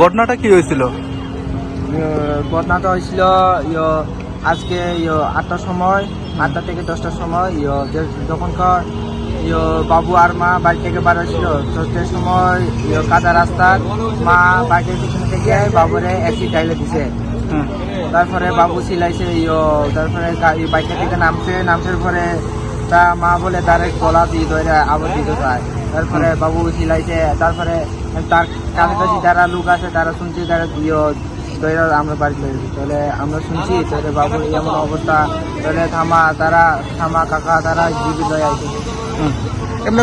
ঘটনাটা কি হয়েছিল? ঘটনাটা হয়েছিল ইয়ে, আজকে ইয়ে, আটটার সময় আটটা থেকে দশটার সময় ইয়ে, যখনকার ইয়ে, বাবু আর মা বাড়ি থেকে বার হয়েছিল দশটার সময় ইয়ে, কাদা রাস্তার মা বাইকের পিছনে থেকে বাবুরে অ্যাসিড ডাইলে দিছে। তারপরে বাবু সিলাইছে ইয়ে, তারপরে বাইকের থেকে নামছে নামছে পরে তা মা বলে ডাইরেক্ট গলা দিয়ে ধরে আবার দিতে চায়। তারপরে বাবু সিলাইছে তারপরে তার কাছাকাছি যারা লোক আছে তারা শুনছে তারা ইয়ে, ধরে আমরা বাড়ি চলে গেছি। তাহলে আমরা শুনছি তাহলে বাবুর এমন অবস্থা তাহলে থামা তারা থামা কাকা তারা জীবিত হয়ে আছে। এমনি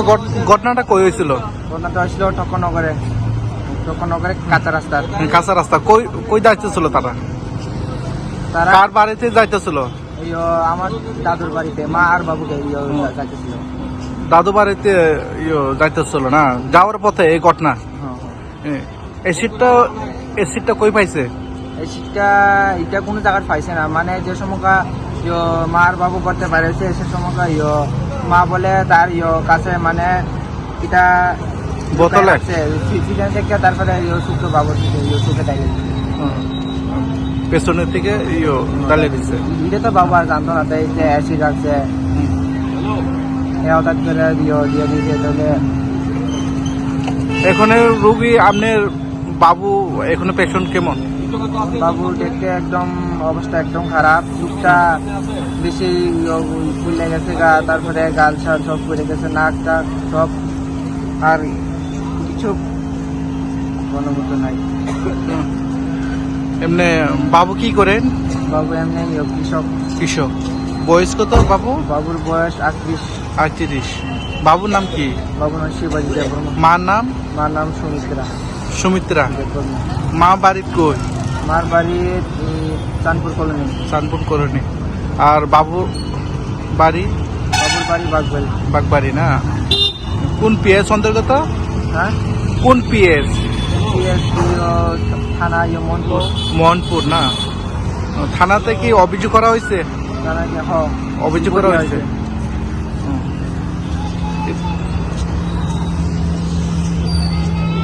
ঘটনাটা কই হয়েছিল ঘটনাটা হয়েছিল ঠক্কনগরে ঠক্কনগরে কাঁচা রাস্তার কাঁচা রাস্তা। কই কই যাইতেছিল তারা? তারা কার বাড়িতে যাইতেছিল? ইয়ে, আমার দাদুর বাড়িতে মা আর বাবুকে যাইতেছিল। দাদু বাড়িতে ইয়ে যাইতেছিল না? যাওয়ার পথে এই ঘটনা? হ্যাঁ এসিডটা এসিডটা কই পাইছে? এই শীতটা এটা কোনো জায়গায় পাইছে না। মানে যে সময়কা ইয়ো মার বাবু করতে পারেছে সে সময়কা ইয়ো মা বলে তার ইয়ো কাছে মানে এটা বোতলে? সিজন থেকে তারপরে ইয়ো শুক্র বাবু ইয়ো সুখে থাকে। পেছনের থেকে ইয়ে ডালে দিছে। এটা তো বাবু আর জানতো না তাই যে অ্যাসিড রাখছে এ হঠাৎ করে ইয়ো দিয়ে দিয়েছে তাহলে এখানে রুগী আপনার বাবু এখানে পেশেন্ট কেমন? বাবু দেখতে একদম অবস্থা একদম খারাপ। চুপটা বেশি ফুলে গেছে গা তারপরে গাল ছাল সব পড়ে গেছে নাক টাক সব। আর কিছু কোনো মতো নাই। এমনি বাবু কি করেন বাবু এমনি কৃষক। কৃষক। বয়স কত বাবু? বাবুর বয়স আটত্রিশ। আটত্রিশ। বাবুর নাম কি? বাবুর নাম শিবাজি দেববর্মা। মার নাম? মার নাম সুমিত্রা। সুমিত্রা। দেববর্মা। মা বাড়ির কই? মার বাড়ি চাঁদপুর কলোনি। চানপুর করনি আর বাবুর বাড়ি? বাবুর বাড়ি বাগবাড়ি। বাগবাড়ি না? কোন পিএস অন্তর্গত? হ্যাঁ? কোন পিএস? থানা ইয়ো মনপুর। মোহনপুর না? থানাতে কি অভিযোগ করা হয়েছে? থানা অভিযোগ করা হয়েছে।